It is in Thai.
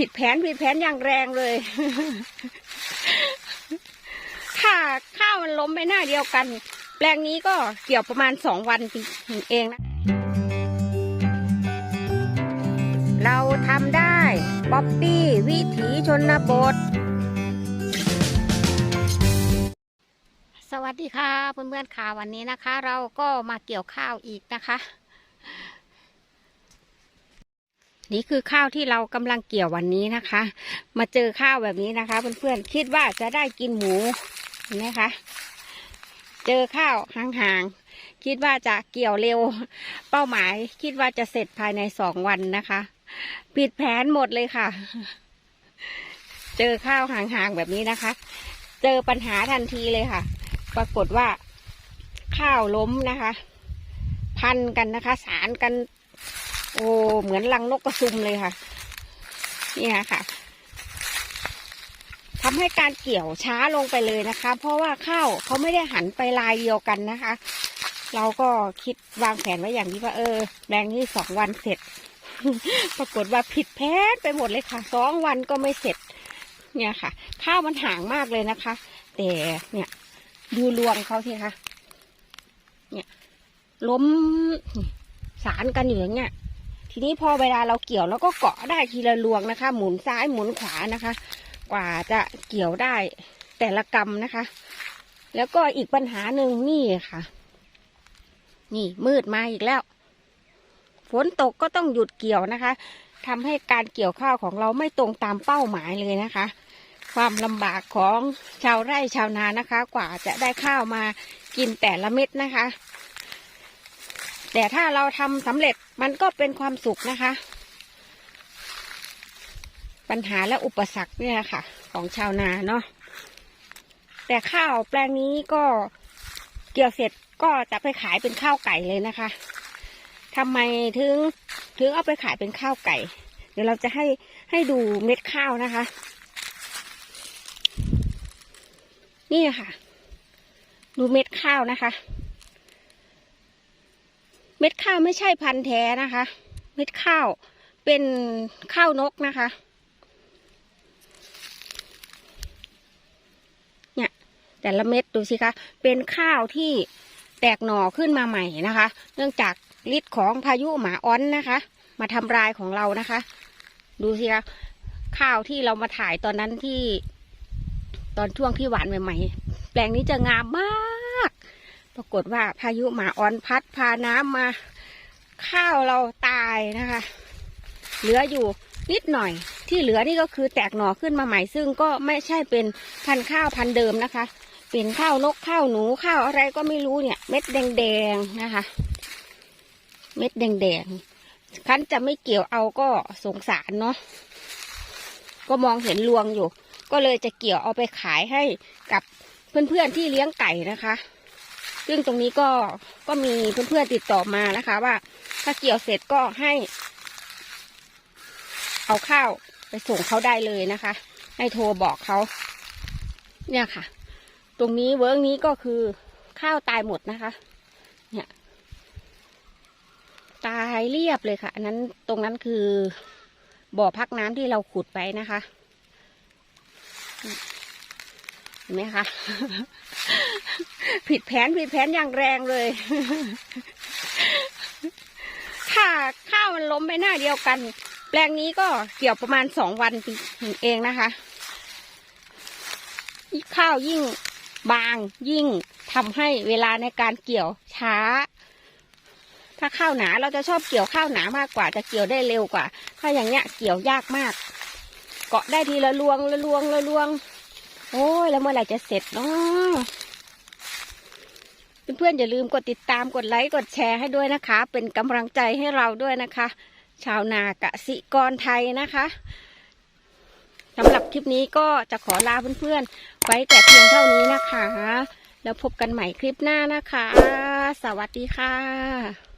ผิดแผนผิดแผนอย่างแรงเลยถ้าข้าวมันล้มไปหน้าเดียวกัน แปลงนี้ก็เกี่ยวประมาณสองวันเองนะ เราทำได้ ป๊อปปี้วิถีชนบท สวัสดีค่ะเพื่อนๆค่ะวันนี้นะคะ เราก็มาเกี่ยวข้าวอีกนะคะ นี่คือข้าวที่เรากำลังเกี่ยววันนี้นะคะ มาเจอข้าวแบบนี้นะคะ เพื่อนๆคิดว่าจะได้กินหมูเห็นไหมคะเจอข้าวห่างๆคิดว่าจะเกี่ยวเร็ว เป้าหมาย คิดว่าจะเสร็จภายในสองวันนะคะผิดแผนหมดเลยค่ะ เจอข้าวห่างๆแบบนี้นะคะ เจอปัญหาทันทีเลยค่ะ ปรากฏว่าข้าวล้มนะคะ พันกันนะคะ สารกัน โอ้เหมือนรังนกกระซุมเลยค่ะ นี่ยค่ะทำให้การเกี่ยวช้าลงไปเลยนะคะ เพราะว่าข้าวเขาไม่ได้หันไปลายเดียวกันนะคะ เราก็คิดวางแผนไว้อย่างนี้ว่าเออแบงนี้สองวันเสร็จ ปรากฏว่าผิดแผนไปหมดเลยค่ะสองวันก็ไม่เสร็จ เนี่ยค่ะ ข้าวมันห่างมากเลยนะคะ แต่เนี่ย ดูรวงเขาสิคะเนี่ยล้มสารกันอยู่อย่างเงี้ย ทีนี้พอเวลาเราเกี่ยวแล้วก็เกาะได้ทีละรวงนะคะ หมุนซ้ายหมุนขวานะคะ กว่าจะเกี่ยวได้แต่ละกำนะคะ แล้วก็อีกปัญหาหนึ่งนี่ค่ะ นี่มืดมาอีกแล้ว ฝนตกก็ต้องหยุดเกี่ยวนะคะทำให้การเกี่ยวข้าวของเราไม่ตรงตามเป้าหมายเลยนะคะ ความลำบากของชาวไร่ชาวนานะคะ กว่าจะได้ข้าวมากินแต่ละเม็ดนะคะ แต่ถ้าเราทำสำเร็จมันก็เป็นความสุขนะคะ ปัญหาและอุปสรรคเนี่ยค่ะ ของชาวนาเนาะแต่ข้าวแปลงนี้ก็เกี่ยวเสร็จก็จะไปขายเป็นข้าวไก่เลยนะคะทำไมถึงถึงเอาไปขายเป็นข้าวไก่ เดี๋ยวเราจะให้ให้ดูเม็ดข้าวนะคะ นี่ค่ะ ดูเม็ดข้าวนะคะ เม็ดข้าวไม่ใช่พันธุ์แท้นะคะ เม็ดข้าวเป็นข้าวนกนะคะ เนี่ย แต่ละเม็ดดูสิคะ เป็นข้าวที่แตกหน่อขึ้นมาใหม่นะคะ เนื่องจากฤทธิ์ของพายุหมาอ้อนนะคะ มาทำลายของเรานะคะ ดูสิคะข้าวที่เรามาถ่ายตอนนั้นที่ ตอนช่วงที่หวานใหม่ ๆ แปลงนี้จะงามมาก รากฏว่าพายุหมาอ้อนพัดพาน้ำมาข้าวเราตายนะคะ เหลืออยู่นิดหน่อย ที่เหลือนี่ก็คือแตกหน่อขึ้นมาใหม่ ซึ่งก็ไม่ใช่เป็นพันธุ์ข้าวพันธุ์เดิมนะคะ เป็นข้าวนกข้าวหนูข้าวอะไรก็ไม่รู้เนี่ย เม็ดแดงๆนะคะ เม็ดแดงๆคันจะไม่เกี่ยวเอาก็สงสารเนาะก็มองเห็นรวงอยู่ ก็เลยจะเกี่ยวเอาไปขายให้กับเพื่อนๆที่เลี้ยงไก่นะคะ ซึ่งตรงนี้ก็ก็มีเพื่อนๆติดต่อมานะคะ ว่า ถ้าเกี่ยวเสร็จก็ให้ เอาข้าวไปส่งเขาได้เลยนะคะ ให้โทรบอกเขาเนี่ยค่ะ ตรงนี้เวิร์กนี้ก็คือข้าวตายหมดนะคะ เนี่ย ตายเรียบเลยค่ะอันนั้นตรงนั้นคือบ่อพักน้ำที่เราขุดไปนะคะ เห็นไหมคะผิดแผนผิดแผนอย่างแรงเลย ถ้าข้าวมันล้มไปหน้าเดียวกัน แปลงนี้ก็เกี่ยวประมาณสองวันเองนะคะ ข้าวยิ่งบางยิ่งทำให้เวลาในการเกี่ยวช้า ถ้าข้าวหนาเราจะชอบเกี่ยวข้าวหนามากกว่า จะเกี่ยวได้เร็วกว่า ถ้าอย่างเงี้ยเกี่ยวยากมาก เกาะได้ทีละลวงละลวงละลวง โอ้ยแล้วเมื่อไหร่จะเสร็จเนาะเพื่อนๆอย่าลืมกดติดตามกดไลค์กดแชร์ให้ด้วยนะคะ เป็นกำลังใจให้เราด้วยนะคะ ชาวนากสิกรไทยนะคะสำหรับคลิปนี้ก็จะขอลาเพื่อนๆ ไว้แต่เพียงเท่านี้นะคะ แล้วพบกันใหม่คลิปหน้านะคะ สวัสดีค่ะ